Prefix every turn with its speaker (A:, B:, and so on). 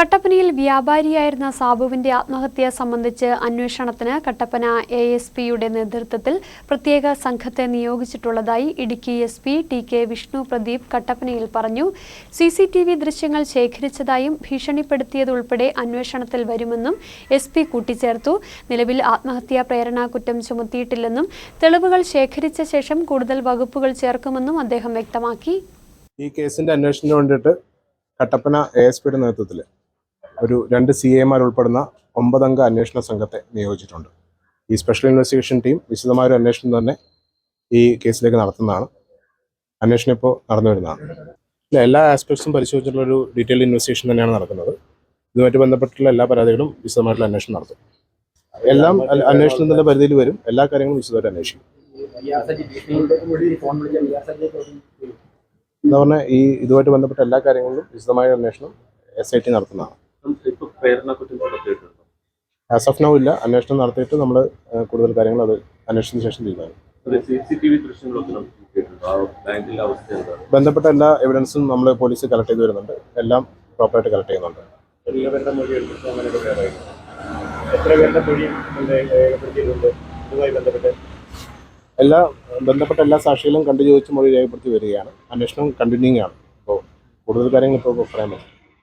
A: കട്ടപ്പനയിൽ വ്യാപാരിയായിരുന്ന സാബുവിന്റെ ആത്മഹത്യ സംബന്ധിച്ച് അന്വേഷണത്തിന് കട്ടപ്പന എ എസ് പിയുടെ നേതൃത്വത്തിൽ പ്രത്യേക സംഘത്തെ നിയോഗിച്ചിട്ടുള്ളതായി Idukki S P T K Vishnu Pradeep കട്ടപ്പനയിൽ പറഞ്ഞു. സി സി ടി വി ദൃശ്യങ്ങൾ ശേഖരിച്ചതായും ഭീഷണിപ്പെടുത്തിയതുൾപ്പെടെ അന്വേഷണത്തിൽ വരുമെന്നും എസ് പി കൂട്ടിച്ചേർത്തു. നിലവിൽ ആത്മഹത്യാ പ്രേരണാ കുറ്റം ചുമത്തിയിട്ടില്ലെന്നും തെളിവുകൾ ശേഖരിച്ച ശേഷം കൂടുതൽ വകുപ്പുകൾ ചേർക്കുമെന്നും അദ്ദേഹം വ്യക്തമാക്കി.
B: ഈ കേസിന്റെ അന്വേഷണത്തിന് വേണ്ടിയിട്ട് കട്ടപ്പന എ എസ് പിയുടെ നേതൃത്വത്തിൽ ഒരു രണ്ട് സി എമാർ ഉൾപ്പെടുന്ന ഒമ്പതംഗ അന്വേഷണ സംഘത്തെ നിയോഗിച്ചിട്ടുണ്ട്. ഈ സ്പെഷ്യൽ ഇൻവെസ്റ്റിഗേഷൻ ടീം വിശദമായ ഒരു അന്വേഷണം തന്നെ ഈ കേസിലേക്ക് നടത്തുന്നതാണ്. അന്വേഷണം ഇപ്പോൾ നടന്നു വരുന്നതാണ്. ഇല്ല എല്ലാ ആസ്പെക്ട്സും പരിശോധിച്ചിട്ടുള്ള ഒരു ഡീറ്റെയിൽ ഇൻവെസ്റ്റിഗേഷൻ തന്നെയാണ് നടക്കുന്നത്. ഇതുമായിട്ട് ബന്ധപ്പെട്ടുള്ള എല്ലാ പരാതികളും വിശദമായിട്ടുള്ള അന്വേഷണം നടത്തും. എല്ലാം അന്വേഷണം അന്വേഷണത്തിന്റെ പരിധിയിൽ വരും. എല്ലാ കാര്യങ്ങളും വിശദമായിട്ട് അന്വേഷിക്കും. എന്താ പറഞ്ഞാൽ ഈ ഇതുമായിട്ട് ബന്ധപ്പെട്ട എല്ലാ കാര്യങ്ങളിലും വിശദമായ അന്വേഷണം എസ് ഐ ടി നടത്തുന്നതാണ്. ആസ് ഓഫ് നോ ഇല്ല. അന്വേഷണം നടത്തിയിട്ട് നമ്മൾ കൂടുതൽ കാര്യങ്ങൾ അത് അന്വേഷണത്തിന് ശേഷം
C: തീരുമാനം
B: ബന്ധപ്പെട്ട എല്ലാ എവിഡൻസും നമ്മൾ പോലീസ് കളക്ട് ചെയ്ത് വരുന്നുണ്ട്. എല്ലാം പ്രോപ്പറായിട്ട് കളക്ട് ചെയ്യുന്നുണ്ട്. എല്ലാ ബന്ധപ്പെട്ട എല്ലാ സാക്ഷികളും കണ്ടു ചോദിച്ച് മൊഴി രേഖപ്പെടുത്തി വരികയാണ്. അന്വേഷണം കണ്ടിന്യൂയിങ് ആണ്. അപ്പോൾ കൂടുതൽ കാര്യങ്ങൾ ഇപ്പോൾ പറയാൻ പറ്റും.